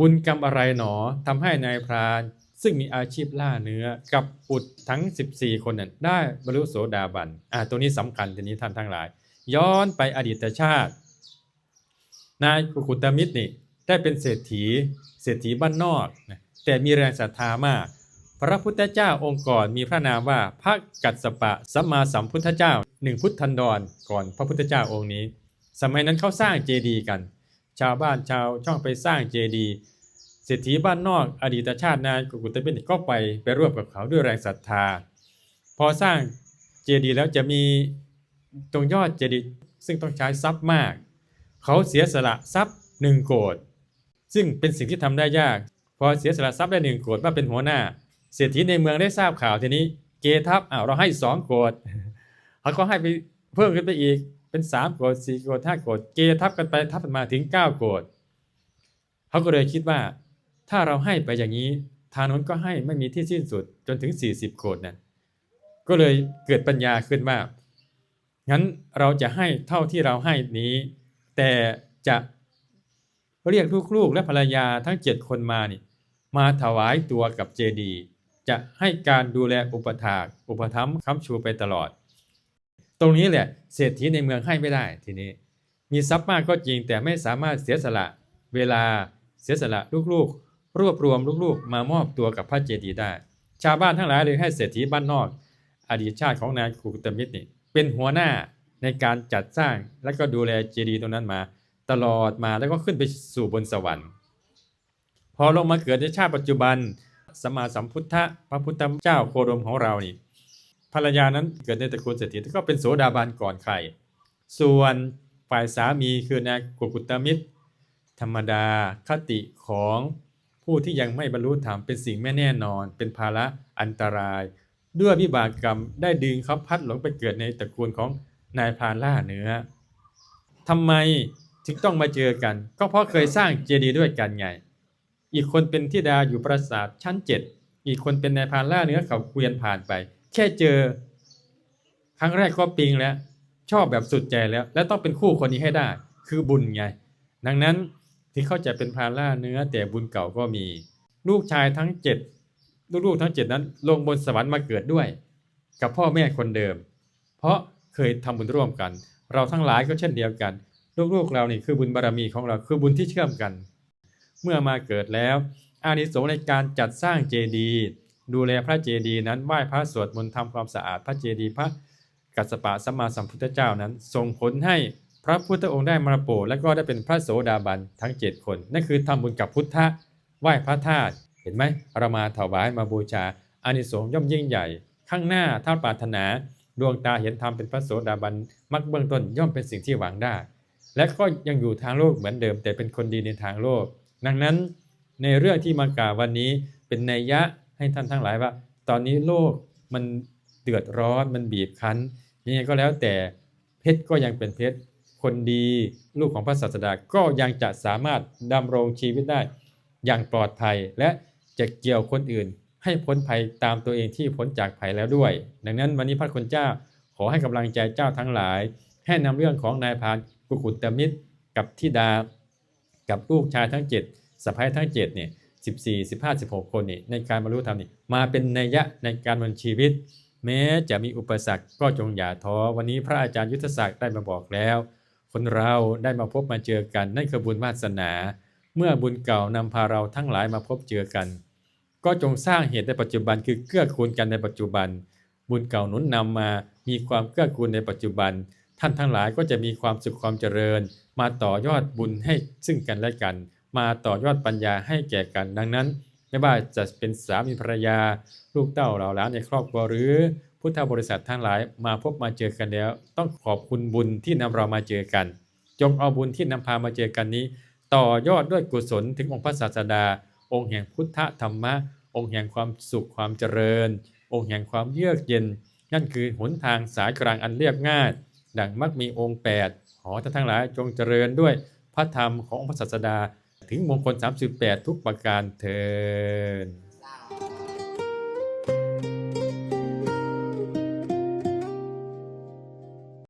บุญกรรมอะไรหนอทำให้นายพรานซึ่งมีอาชีพล่าเนื้อกับอุดทั้ง 14 คนนั้นได้บรรลุโสดาบันอ่าตัวนี้สำคัญทีนี้ท่านทั้งหลาย ย้อนไปอดีตชาติ นายกุกุตมิตรนี่ได้เป็นเศรษฐี เศรษฐีบ้านนอกนะแต่มีแรงศรัทธามาก พระพุทธเจ้าองค์ก่อนมีพระนามว่าพระกัสสปะสัมมาสัมพุทธเจ้าหนึ่งพุทธันดรก่อนพระพุทธเจ้าองค์นี้ สมัยนั้นเขาสร้างเจดีย์กัน ชาวบ้านชาวช่องไปสร้างเจดีย์เศรษฐีบ้านนอกอดีตชาตินายกุกุตมิตรก็ไปไปร่วมกับเขาด้วยแรงศรัทธา พอสร้างเจดีย์แล้วจะมีตรงยอดเจดีย์ซึ่งต้องใช้ทรัพย์มาก เขาเสียสละทรัพย์หนึ่งโกดซึ่งเป็นสิ่งที่ทำได้ยาก พอเสียสละทรัพย์ได้หนึ่งโกดว่าเป็นหัวหน้า เศรษฐีในเมืองได้ทราบข่าวทีนี้เกทับอ้าวเราให้สองโกดเขาก็ให้ไปเพิ่มขึ้นไปอีก เป็นสามโกดสี่โกดห้าโกดเกทับกันไปทับกันมาถึงเก้าโกดเขาก็เลยคิดว่า ถ้าเราให้ไปอย่างนี้ ทางโน้นก็ให้ไม่มีที่สิ้นสุดจนถึง40โกดนั่นก็เลยเกิดปัญญาขึ้นว่างั้นเราจะให้เท่าที่เราให้นี้ แต่จะเรียกลูกๆและภรรยาทั้งเจ็ดคนมานี่มาถวายตัวกับเจดี จะให้การดูแลอุปถาก อุปถัมภ์ค้ำชูไปตลอด ตรงนี้แหละเศรษฐีในเมืองให้ไม่ได้ทีนี้ มีทรัพย์มากก็จริง แต่ไม่สามารถเสียสละเวลาเสียสละลูกๆ รวบรวมลูกๆ มามอบตัวกับพระเจดีย์ได้ ชาวบ้านทั้งหลายเลยให้เศรษฐีบ้านนอก อดีตชาติของนายกุตมิตรนี่เป็นหัวหน้าในการจัดสร้างและก็ดูแลเจดีย์ตรงนั้นมา ตลอดมาแล้วก็ขึ้นไปสู่บนสวรรค์ พอลงมาเกิดในชาติปัจจุบันสมมาสัมพุทธะพระพุทธเจ้าโคดมของเรานี่ ภรรยานั้นเกิดในตระกูลเศรษฐีก็เป็นโสดาบันก่อนใคร ส่วนฝ่ายสามีคือนายกุกุตมิตร ธรรมดาคติของผู้ที่ยังไม่บรรลุธรรมเป็นสิ่งไม่แน่นอน เป็นภาระอันตราย ด้วยวิบากกรรมได้ดึงเขาพัดหลงไปเกิดในตระกูลของนายพานล่าเนื้อทำไมถึงต้องมาเจอกัน ก็เพราะเคยสร้างเจดีย์ด้วยกันไง อีกคนเป็นทิดาอยู่ปราสาทชั้นเจ็ดอีกคนเป็นนายพานล่าเนื้อเขาเกวียนผ่านไป แค่เจอ ครั้งแรกก็ปิงแล้ว ชอบแบบสุดใจแล้ว และต้องเป็นคู่คนนี้ให้ได้ คือบุญไง ดังนั้นที่เขาจะเป็นพรานล่าเนื้อ แต่บุญเก่าก็มี ลูกชายทั้งเจ็ดลูกๆทั้งเจ็ดนั้น ลงบนสวรรค์มาเกิดด้วย กับพ่อแม่คนเดิม เพราะเคยทำบุญร่วมกัน เราทั้งหลายก็เช่นเดียวกันลูกๆเรานี่คือบุญบารรมีของเราคือบุญที่เชื่อมกัน เมื่อมาเกิดแล้ว อานิสงส์ในการจัดสร้างเจดีย์ ดูแลพระเจดีย์นั้นไหว้พระสวดมนต์ทำความสะอาดพระเจดีย์พระกัสสปะสัมมาสัมพุทธเจ้านั้นส่งผลให้พระพุทธองค์ได้มาโปรและก็ได้เป็นพระโสดาบันทั้ง 7 คน นั่นคือทำบุญกับพุทธะไหว้พระธาตุเห็นไหมเรามาถวายมาบูชาอานิสงส์ย่อมยิ่งใหญ่ ข้างหน้าถ้าปรารถนาดวงตาเห็นธรรมเป็นพระโสดาบันมักเบื้องต้นย่อมเป็นสิ่งที่หวังได้ และก็ยังอยู่ทางโลกเหมือนเดิม แต่เป็นคนดีในทางโลก ดังนั้นในเรื่องที่มากล่าววันนี้เป็นนัยยะ ให้ท่านทั้งหลายว่า ตอนนี้โลกมันเดือดร้อนมันบีบคั้นยังไงก็แล้วแต่เพชรก็ยังเป็นเพชรคนดีลูกของพระศาสดาก็ยังจะสามารถดำรงชีวิตได้ อย่างปลอดภัยและจะเกี่ยวคนอื่น ให้พ้นภัยตามตัวเองที่พ้นจากภัยแล้วด้วย ดังนั้นวันนี้พระคุณเจ้าขอให้กำลังใจเจ้าทั้งหลาย ให้นำเรื่องของนายพรานกุกุตมิตร กับทิดา กับลูกชายทั้ง7สะพ้ายทั้ง7เนี่ย 14 15 16 คนนี่ในการบรรลุธรรมนี่มาเป็นนัยยะในการดำเนินชีวิต แม้จะมีอุปสรรคก็จงอย่าท้อวันนี้พระอาจารย์ยุทธศักดิ์ได้มาบอกแล้ว คนเราได้มาพบมาเจอกันนั่นคือบุญวาสนา เมื่อบุญเก่านำพาเราทั้งหลายมาพบเจอกัน ก็จงสร้างเหตุในปัจจุบันคือเกื้อกูลกันในปัจจุบัน บุญเก่าหนุนนำมามีความเกื้อกูลในปัจจุบัน ท่านทั้งหลายก็จะมีความสุขความเจริญ มาต่อยอดบุญให้ซึ่งกันและกัน มาต่อยอดปัญญาให้แก่กันดังนั้น ไม่ว่าจะเป็นสามีภรรยา ลูกเต้าเหล่าหลานในครอบครัวหรือ พุทธบริษัททั้งหลายมาพบมาเจอกันแล้ว ต้องขอบคุณบุญที่นำเรามาเจอกัน จงเอาบุญที่นำพามาเจอกันนี้ ต่อยอดด้วยกุศลถึงองค์พระศาสดา องค์แห่งพุทธธรรมะ องค์แห่งความสุขความเจริญ องค์แห่งความเยือกเย็น นั่นคือหนทางสายกลางอันเรียบง่ายดังมักมีองค์8ขอท่านทั้งหลายจงเจริญด้วยพระธรรมขององค์พระศาสดา ถึงมงคล 38 ทุกประการเทิน